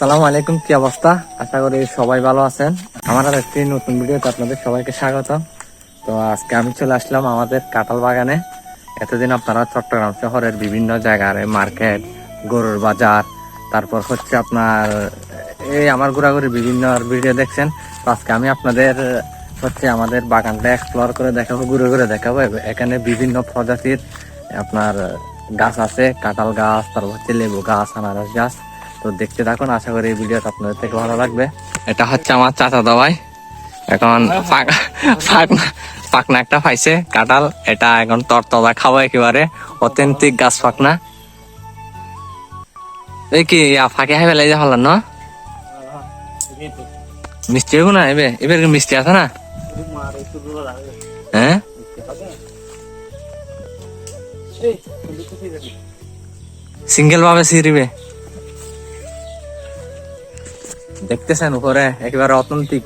সালামু আলাইকুম, কি অবস্থা? আশা করি সবাই ভালো আছেন। আমার আর একটি নতুন ভিডিওতে আপনাদের সবাইকে স্বাগত। তো আজকে আমি চলে আসলাম আমাদের কাঁঠাল বাগানে। এতদিন আপনারা চট্টগ্রাম শহরের বিভিন্ন জায়গার মার্কেট, গরুর বাজার, তারপর হচ্ছে আপনার, এই আমার ঘোরাঘুরি বিভিন্ন ভিডিও দেখছেন। তো আজকে আমি আপনাদের, হচ্ছে আমাদের বাগানটা এক্সপ্লোর করে দেখাবো, ঘুরে ঘুরে দেখাবো। এখানে বিভিন্ন প্রজাতির আপনার গাছ আছে, কাঁঠাল গাছ, তারপর হচ্ছে লেবু গাছ, আনারস গাছ। তো দেখতে থাকুন, আশা করি এই ভিডিওটা আপনাদের থেকে ভালো লাগবে। এটা হচ্ছে আমার চাচা দাওয়াই এখন ফাঁকনা একটা পাইছে, কাঁঠাল। এটা এখন তরতলা খাব একেবারে, অথেন্টিক গাছ ফাঁকনা। এই কি ফাঁকে হাই ফেলাই যা হলাম না? মিষ্টি হইব না, এবে? এবার মিষ্টি আছে না? হ্যাঁ? সিঙ্গেল ভাবে সিরিবে দেখতেছেন উপরে একেবারে অথেন্টিক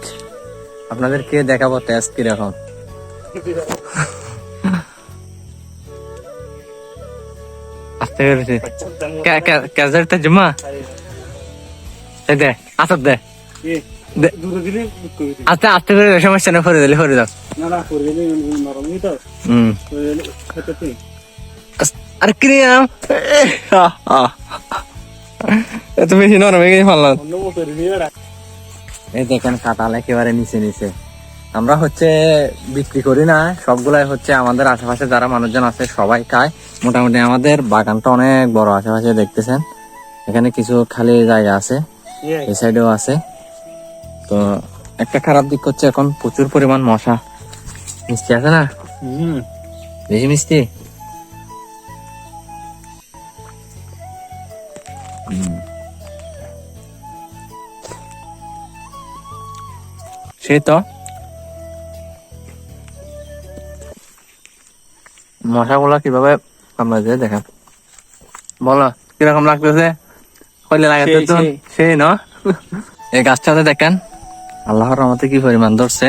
আপনাদেরকে দেখাবো টেস্ট কীরকম আস্তে করেছি ক্যাজেটটা জমা এই দে আসত দে। আস্তে আস্তে করে সমস্যা না ফরে দিলে ফরে দাও আরে কি এত বেশি নরম হয়ে গেছে ফাল্লাম এই দেখেন কাঁঠাল একেবারে নিচে নিচে। আমরা হচ্ছে বিক্রি করি না সবগুলাই হচ্ছে আমাদের আশেপাশে যারা মানুষজন আছে সবাই খায়। মোটামুটি আমাদের বাগানটা অনেক বড় আশেপাশে দেখতেছেন। এখানে কিছু খালি জায়গা আছে এই সাইডেও আছে। তো একটা খারাপ দিক হচ্ছে এখন প্রচুর পরিমাণ মশা। মিষ্টি আছে না? বেশি মিষ্টি? সেই তো মশাগুলো কীভাবে কামড়াচ্ছে দেখেন বলো কীরকম লাগতেছে? কইলে লাগাতে তো সেই। ন? এই গাছটাতে দেখেন আল্লাহর রহমতে কি পরিমাণ ধরছে।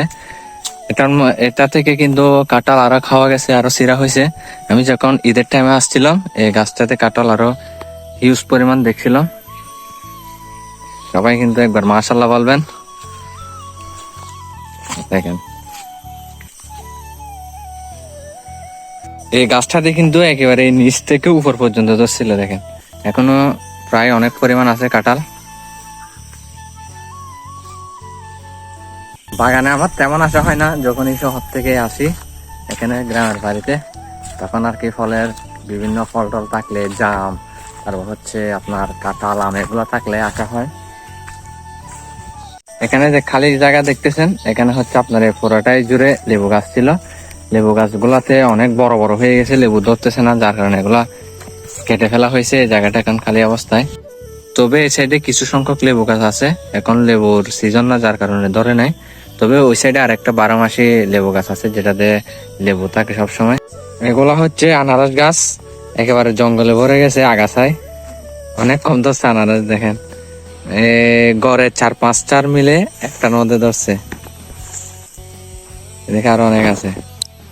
এটার ম- এটা থেকে কিন্তু কাঁঠাল আরও খাওয়া গেছে আরও সিরা হয়েছে। আমি যখন ঈদের টাইমে আসছিলাম এই গাছটাতে কাঁঠাল আরও হিউজ পরিমাণ দেখছিলাম। সবাই কিন্তু একবার মাশাল্লাহ বলবেন। দেখেন। এই গাছটাতে কিন্তু একেবারে নিচ থেকে উপর পর্যন্ত ধরছিল দেখেন। এখনও প্রায় অনেক পরিমাণ আছে কাঁঠাল। বাগানে আমার তেমন আসা হয় না, যখনই শহর থেকে আসি, এখানে গ্রামের বাড়িতে, তখন আর কি ফলের বিভিন্ন ফল টল থাকলে জাম, তারপর হচ্ছে আপনার কাঁঠাল, আম, এগুলো থাকলে আসা হয়। এখানে যে খালি জায়গা দেখতেছেন, এখানে হচ্ছে আপনার এই পুরোটাই জুড়ে লেবু গাছ ছিল। লেবু গাছগুলাতে অনেক বড় বড় হয়ে গেছে, লেবু ধরতেছে না, যার কারণে এগুলা কেটে ফেলা হয়েছে এই জায়গাটা এখন খালি অবস্থায়। তবে এই সাইডে কিছু সংখ্যক লেবু গাছ আছে, এখন লেবুর সিজন না, যার কারণে ধরে নাই। তবে ওই সাইডে আরেকটা বারো মাসি লেবু গাছ আছে যেটাতে লেবু থাকে সবসময়। এগুলা হচ্ছে আনারস গাছ, একেবারে জঙ্গলে ভরে গেছে আগাছায়। অনেক কম ধরছে আনারস, দেখেন। গড়ে চার, পাঁচ চার মিলে একটা নদে ধরছে। এদিকে আরও অনেক আছে।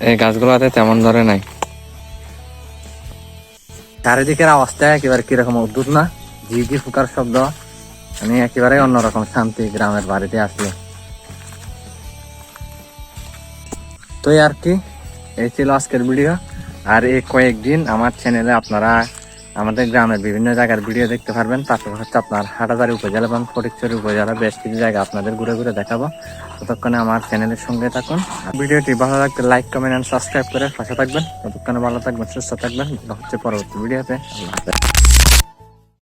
এই গাছগুলোতে তেমন ধরে নাই। চারিদিকের অবস্থা একেবারে কীরকম অদ্ভুত না? ঝিঝি ফুকার শব্দ। মানে একেবারে অন্যরকম শান্তি গ্রামের বাড়িতে আসলে তো আর কি, এই ছিল আজকের ভিডিও আর এই কয়েকদিন আমার চ্যানেলে আপনারা আমাদের গ্রামের বিভিন্ন জায়গার ভিডিও দেখতে পারবেন। তারপর হচ্ছে আপনার হাটাদারি উপজেলা এবং ফটিকচুরি উপজেলা বেশ কিছু জায়গা আপনাদের ঘুরে ঘুরে দেখাবো। ততক্ষণে আমার চ্যানেলের সঙ্গে থাকুন। ভিডিওটি ভালো লাগলে লাইক, কমেন্ট অ্যান্ড সাবস্ক্রাইব করে পাশে থাকবেন। ততক্ষণে ভালো থাকবেন, সুস্থ থাকবেন। হচ্ছে পরবর্তী ভিডিওতে। আল্লাহ হাফেজ।